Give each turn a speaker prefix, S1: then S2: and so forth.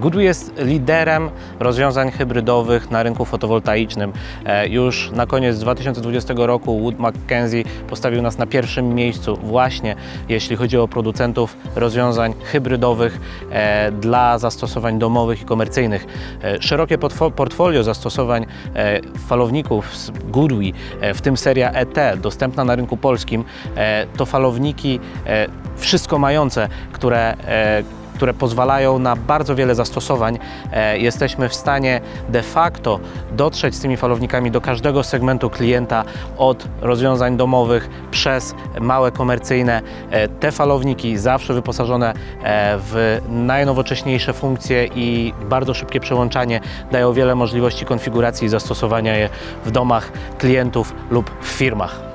S1: Goodwin jest liderem rozwiązań hybrydowych na rynku fotowoltaicznym. E, Już na koniec 2020 roku Wood Mackenzie postawił nas na pierwszym miejscu właśnie jeśli chodzi o producentów rozwiązań hybrydowych e, dla zastosowań domowych i komercyjnych. E, Szerokie portfo- portfolio zastosowań falowników z Goodwi, e, w tym seria ET, dostępna na rynku polskim, to falowniki wszystko mające, które które pozwalają na bardzo wiele zastosowań. E, Jesteśmy w stanie de facto dotrzeć z tymi falownikami do każdego segmentu klienta, od rozwiązań domowych przez małe komercyjne. E, Te falowniki zawsze wyposażone e, w najnowocześniejsze funkcje i bardzo szybkie przełączanie dają wiele możliwości konfiguracji i zastosowania je w domach klientów lub w firmach.